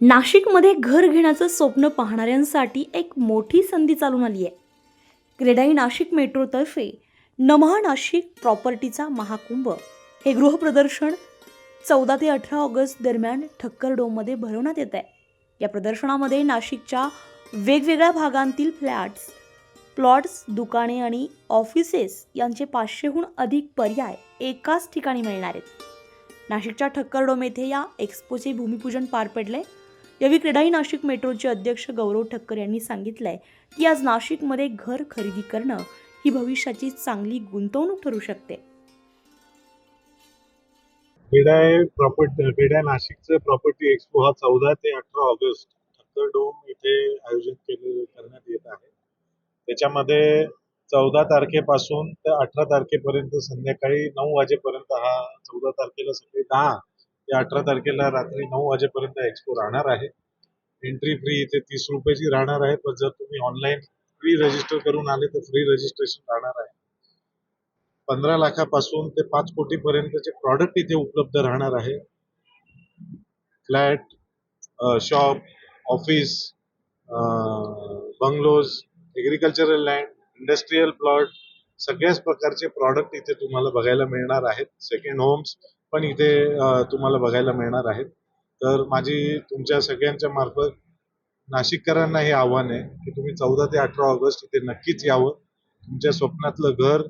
नाशिकमध्ये घर घेण्याचं स्वप्न पाहणाऱ्यांसाठी एक मोठी संधी चालून आली आहे. क्रेडाई नाशिक मेट्रोतर्फे नमहा नाशिक प्रॉपर्टीचा महाकुंभ. हे गृहप्रदर्शन चौदा ते अठरा ऑगस्ट दरम्यान ठक्कर डोममध्ये भरवण्यात येत आहे. या प्रदर्शनामध्ये नाशिकच्या वेगवेगळ्या भागांतील फ्लॅट्स प्लॉट्स दुकाने आणि ऑफिसेस यांचे पाचशेहून अधिक पर्याय एकाच ठिकाणी मिळणार आहेत. नाशिकच्या ठक्करडोम येथे या एक्स्पोचे भूमिपूजन पार पडले यावेळी क्रीडाई नाशिक मेट्रोचे अध्यक्ष गौरव ठक्कर यांनी सांगितलंय की आज नाशिकमध्ये घर खरेदी करणं ही भविष्याची चांगली गुंतवणूक ठरू शकते. क्रीडाय प्रॉपर्टी क्रीडा नाशिकचं प्रॉपर्टी एक्सपो हा चौदा ते अठरा ऑगस्ट ठक्कर डोम इथे आयोजित केले करण्यात येत आहे. त्याच्यामध्ये चौदा तारखेपासून ते अठरा तारखेपर्यंत संध्याकाळी नऊ वाजेपर्यंत हा चौदा तारखेला सकाळी दहा ते अठरा तारखेला रात्री नऊ वाजेपर्यंत एक्सपो राहणार आहे. एंट्री फ्री इथे तीस रुपयाची राहणार आहे पण जर तुम्ही ऑनलाईन फ्री रजिस्टर करून आले तर फ्री रजिस्ट्रेशन राहणार आहे. पंधरा लाखापासून ते पाच कोटीपर्यंतचे प्रॉडक्ट इथे उपलब्ध राहणार आहे. Flat shop office bungalows agricultural land industrial plot सगळ्याच प्रकारचे प्रॉडक्ट इथे तुम्हाला बघायला मिळणार आहेत. सेकंड होम्स पण इथे तुम्हाला बघायला मिळणार आहेत. तर माझी तुमच्या सगळ्यांच्या मार्फत नाशिककरांना हे आव्हान आहे की तुम्ही चौदा ते अठरा ऑगस्ट इथे नक्कीच यावं. तुमच्या स्वप्नातलं घर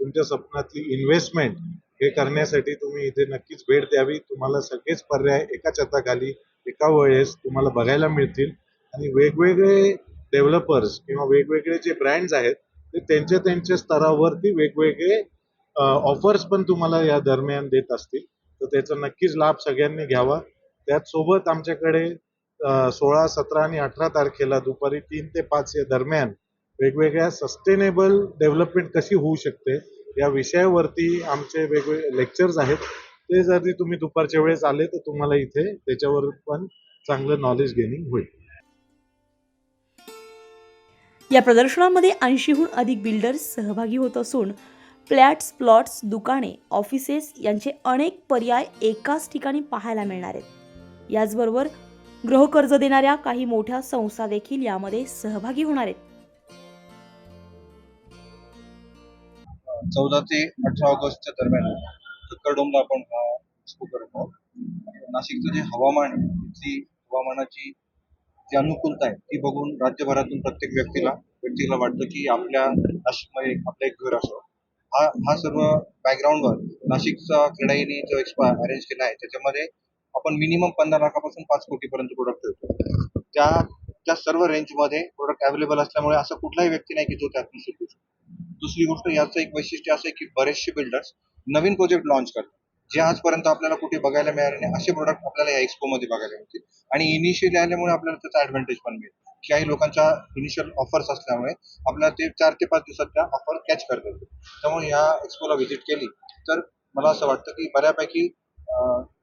तुमच्या स्वप्नातली इन्व्हेस्टमेंट हे करण्यासाठी तुम्ही इथे नक्कीच भेट द्यावी. तुम्हाला सगळेच पर्याय एका छताखाली एका वेळेस तुम्हाला बघायला मिळतील. आणि वेगवेगळे डेव्हलपर्स किंवा वेगवेगळे जे ब्रँड्स आहेत ते त्यांच्या त्यांच्या स्तरावरती वेगवेगळे ऑफर्स पण तुम्हाला या दरम्यान देत असतील. तर त्याचा नक्कीच लाभ सगळ्यांनी घ्यावा. त्याचसोबत आमच्याकडे सोळा सतरा आणि अठरा तारखेला दुपारी तीन ते पाच या दरम्यान वेगवेगळ्या सस्टेनेबल डेव्हलपमेंट कशी होऊ शकते या विषयावरती आमचे वेगवेगळे लेक्चर्स आहेत. ते जर तुम्ही दुपारच्या वेळेस आले तर तुम्हाला इथे त्याच्यावर पण चांगलं नॉलेज गेनिंग होईल. या प्रदर्शनामध्ये ऐंशीहून अधिक बिल्डर्स सहभागी होत असून फ्लॅट्स प्लॉट्स दुकाने ऑफिसेस यांचे अनेक पर्याय एकाच ठिकाणी पाहायला मिळणार आहेत. याचबरोबर गृहकर्ज देणाऱ्या काही मोठ्या संस्था देखील यामध्ये सहभागी होणार आहेत. चौदा ते अठरा ऑगस्टच्या दरम्यान ठक्करडोमला आपण हा एक्सपो करत. आहोत नाशिकचं जे हवामान आहे तिथली हवामानाची जी अनुकूलता आहे ती बघून राज्यभरातून प्रत्येक व्यक्तीला व्यक्तीला वाटतं की आपल्या नाशिकमध्ये आपलं एक घर असावं हा हा सर्व बॅकग्राऊंडवर नाशिकचा क्रीडाईने जो एक्सपो अरेंज केला आहे त्याच्यामध्ये आपण मिनिमम पंधरा लाखापासून पाच कोटीपर्यंत प्रोडक्ट ठेवतो. त्या त्या सर्व रेंजमध्ये प्रोडक्ट अवेलेबल असल्यामुळे असं कुठलाही व्यक्ती नाही की जो त्यातून सुटू शकतो. दुसरी गोष्ट याचं एक वैशिष्ट्य असं आहे की बरेचसे बिल्डर्स नवीन प्रोजेक्ट लॉन्च करतात. जे आजपर्यंत आपल्याला कुठे बघायला मिळाले नाही असे प्रोडक्ट आपल्याला या एक्सपो मध्ये बघायला मिळतील. आणि इनिशियली आल्यामुळे आपल्याला त्याचा ऍडव्हान्टेज पण मिळेल. काही लोकांच्या इनिशियल ऑफर्स असल्यामुळे आपल्याला ते चार ते पाच दिवसात त्या ऑफर कॅच करता येतील त्यामुळे या एक्सपोला व्हिजिट केली तर मला असं वाटतं की बऱ्यापैकी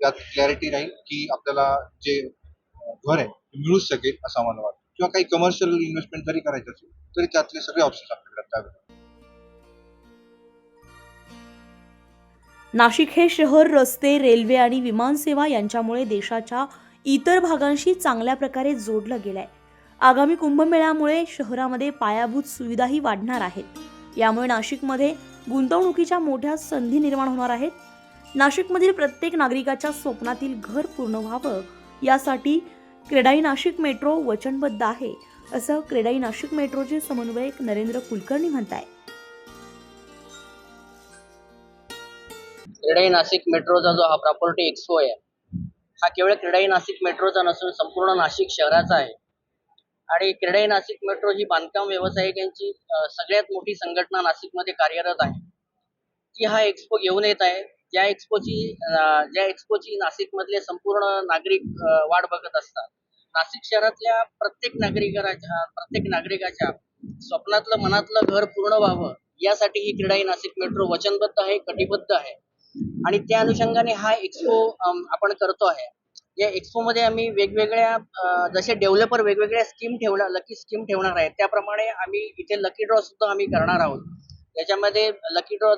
यात क्लॅरिटी राहील की आपल्याला जे घर आहे ते मिळूच शकेल असं मला वाटतं. किंवा काही कमर्शियल इन्व्हेस्टमेंट जरी करायचं असेल तरी त्यातले सगळे ऑप्शन्स आपल्याकडे नाशिक हे शहर रस्ते रेल्वे आणि विमानसेवा यांच्यामुळे देशाच्या इतर भागांशी चांगल्या प्रकारे जोडलं गेलं आहे आगामी कुंभमेळ्यामुळे शहरामध्ये पायाभूत सुविधाही वाढणार आहेत. यामुळे नाशिकमध्ये गुंतवणुकीच्या मोठ्या संधी निर्माण होणार आहेत. नाशिकमधील प्रत्येक नागरिकाच्या स्वप्नातील घर पूर्ण व्हावं यासाठी क्रेडाई नाशिक मेट्रो वचनबद्ध आहे असं क्रेडाई नाशिक मेट्रोचे समन्वयक नरेंद्र कुलकर्णी म्हणत आहे क्रीडाई नाशिक मेट्रोचा जो हा प्रॉपर्टी एक्सपो आहे हा केवळ क्रीडाई नाशिक मेट्रोचा नसून संपूर्ण नाशिक शहराचा आहे. आणि क्रीडाई नाशिक मेट्रो ही बांधकाम व्यावसायिकांची सगळ्यात मोठी संघटना नाशिकमध्ये कार्यरत आहे. ती हा एक्सपो घेऊन येत आहे. ज्या एक्सपोची ज्या एक्सपोची नाशिकमधले संपूर्ण नागरिक वाट बघत असतात. नाशिक शहरातल्या प्रत्येक नागरिकाच्या प्रत्येक नागरिकाच्या स्वप्नातलं मनातलं घर पूर्ण व्हावं यासाठी ही क्रीडाई नाशिक मेट्रो वचनबद्ध आहे कटिबद्ध आहे. आणि त्या अनुषंगाने हा एक्सपो आपण करतो आहे. या एक्सपो मध्ये आम्ही वेगवेगळ्या जसे डेव्हलपर वेगवेगळ्या स्कीम ठेवणार लकी स्कीम ठेवणार आहेत. त्याप्रमाणे आम्ही इथे लकी ड्रॉ सुद्धा आम्ही करणार आहोत. त्याच्यामध्ये लकी ड्रॉ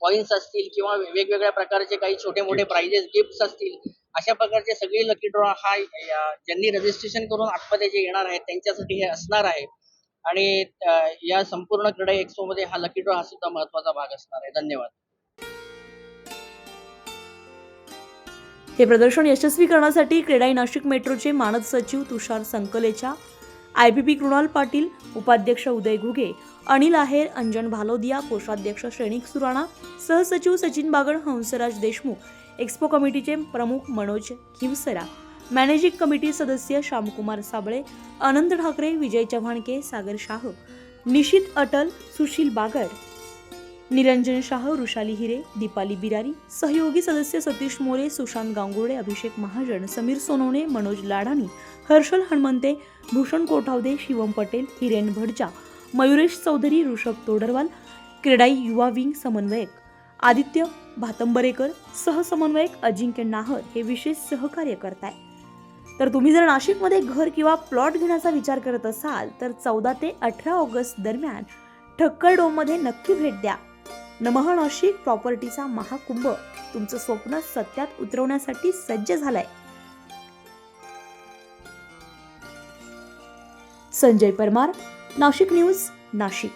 कॉइन्स असतील किंवा वेगवेगळ्या प्रकारचे काही छोटे मोठे प्राइजेस गिफ्ट्स असतील अशा प्रकारचे सगळे लकी ड्रॉ हा ज्यांनी रजिस्ट्रेशन करून आतमध्ये जे येणार आहेत त्यांच्यासाठी हे असणार आहे. आणि या संपूर्ण क्रीडा एक्सपो मध्ये हा लकी ड्रॉ हा सुद्धा महत्त्वाचा भाग असणार आहे. धन्यवाद. हे प्रदर्शन यशस्वी करण्यासाठी क्रेडाई नाशिक मेट्रोचे मानद सचिव Tushar Sankalecha I P P Kunal Patil उपाध्यक्ष उदय घुगे अनिल आहेर अंजन भालोदिया कोषाध्यक्ष श्रेणिक सुराणा सहसचिव सचिन बागड हंसराज देशमुख एक्स्पो कमिटीचे प्रमुख मनोज खिवसरा मॅनेजिंग कमिटी सदस्य श्यामकुमार साबळे अनंत ठाकरे विजय चव्हाणके सागर शाह निशित अटल सुशील बागर निरंजन शाह ऋषाली हिरे दीपाली बिरारी सहयोगी सदस्य सतीश मोरे सुशांत गांगुर्डे अभिषेक महाजन समीर सोनवणे मनोज लाडानी हर्षल हणमंते भूषण कोठावदे शिवम पटेल हिरेन भडजा मयुरेश चौधरी ऋषभ तोडरवाल क्रीडाई युवा विंग समन्वयक आदित्य भातंबरेकर सहसमन्वयक अजिंक्य नाहर हे विशेष सहकार्य करताय तर तुम्ही जर नाशिकमध्ये घर किंवा प्लॉट घेण्याचा विचार करत असाल तर चौदा ते अठरा ऑगस्ट दरम्यान ठक्कर डोममध्ये नक्की भेट द्या. नमः नाशिक प्रॉपर्टीचा महाकुंभ तुमचं स्वप्न सत्यात उतरवण्यासाठी सज्ज झालाय. संजय परमार नाशिक न्यूज नाशिक.